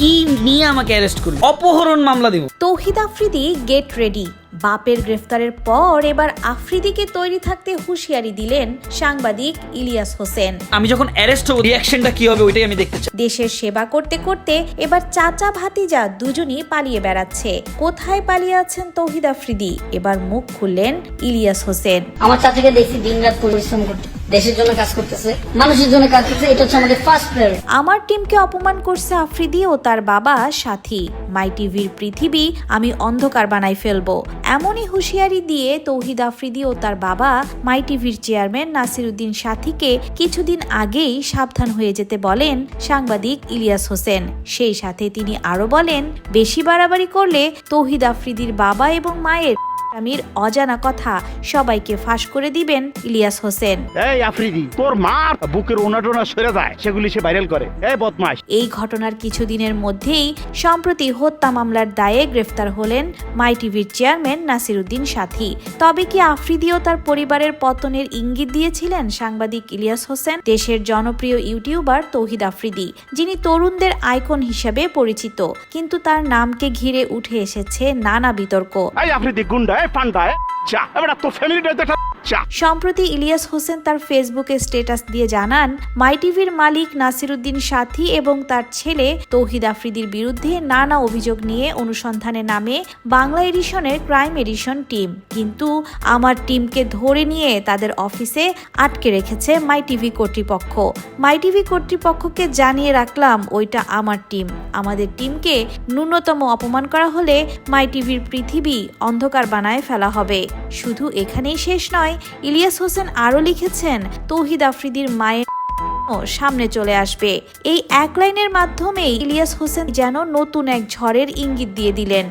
কি নিয়ে আমাকে অ্যারেস্ট করবে? অপহরণ মামলা দিব। তৌহিদ আফ্রিদি গেট রেডি বাপের গ্রেফতারের পর এবার আফ্রিদিকে তৈরি থাকতে হুঁশিয়ারি দিলেন সাংবাদিক ইলিয়াস হোসেন। আমি যখন অ্যারেস্ট হব রিয়াকশনটা কি হবে ওইটাই আমি দেখতে চাই। দেশের সেবা করতে করতে এবার চাচা ভাতিজা দুজনই পালিয়ে বেড়াচ্ছে। কোথায় পালিয়ে আছেন তৌহিদ আফ্রিদি? এবার মুখ খুললেন ইলিয়াস হোসেন। আমার চাচাকে দেখছি দিন রাত পরিশ্রম করতে। দেশের জন্য কাজ করতেছে, মানুষের জন্য কাজ করতেছে, এটা হচ্ছে আমাদের ফার্স্ট প্রায়োরিটি আমার টিমকে অপমান করছে আফ্রিদি ও তার বাবা সাথী। মাই টিভির পৃথিবী আমি অন্ধকার বানাই ফেলব। এমনই হুঁশিয়ারি দিয়ে তৌহিদ আফ্রিদি ও তার বাবা মাই টিভির চেয়ারম্যান নাসিরুদ্দিন সাথীকে কিছুদিন আগেই সাবধান হয়ে যেতে বলেন সাংবাদিক ইলিয়াস হোসেন। সেই সাথে তিনি আরও বলেন, বেশি বাড়াবাড়ি করলে তৌহিদ আফ্রিদির বাবা এবং মায়ের স্বামীর অজানা কথা সবাইকে ফাঁস করে দিবেন ইলিয়াস হোসেন। এই আফ্রিদি তোর মার বুকের ওনাটোনা সরে যায় সেগুলি সে ভাইরাল করে। এই বদমাস এই ঘটনার কিছুদিনের মধ্যেই সম্প্রতি হত্যা মামলার দায়ে গ্রেফতার হলেন মাই টিভির চেয়ারম্যান নাসিরুদ্দিন সাথী। তবে কি আফ্রিদি ও তার পরিবারের পতনের ইঙ্গিত দিয়েছিলেন সাংবাদিক ইলিয়াস হোসেন? দেশের জনপ্রিয় ইউটিউবার তৌহিদ আফ্রিদি যিনি তরুণদের আইকন হিসেবে পরিচিত কিন্তু তার নামকে ঘিরে উঠে এসেছে নানা বিতর্ক। এই আফ্রিদি গুন্ডা এই যা এবার তোর ফ্যামিলিটা একটা চা। সম্প্রতি ইলিয়াস হোসেন তার ফেসবুকে স্ট্যাটাস দিয়ে জানান, মাই টিভির মালিক নাসিরুদ্দিন সাথী এবং তার ছেলে তৌহিদ আফ্রিদির বিরুদ্ধে নানা অভিযোগ নিয়ে অনুসন্ধানে নামে বাংলা এডিশনের ক্রাইম এডিশন টিম। কিন্তু আমার টিমকে ধরে নিয়ে তাদের অফিসে আটকে রেখেছে মাই টিভি কর্তৃপক্ষ। মাই টিভি কর্তৃপক্ষকে জানিয়ে রাখলাম, ওইটা আমার টিম। আমাদের টিমকে ন্যূনতম অপমান করা হলে মাই টিভির পৃথিবী অন্ধকার বানায় ফেলা হবে। শুধু এখানেই শেষ নয় ইলিয়াস হোসেন আরও লিখেছেন, তৌহিদ আফ্রিদির মায়ের সামনে চলে আসবে। এই এক লাইনের মাধ্যমেই ইলিয়াস হোসেন যেন নতুন এক ঝড়ের ইঙ্গিত দিয়ে দিলেন।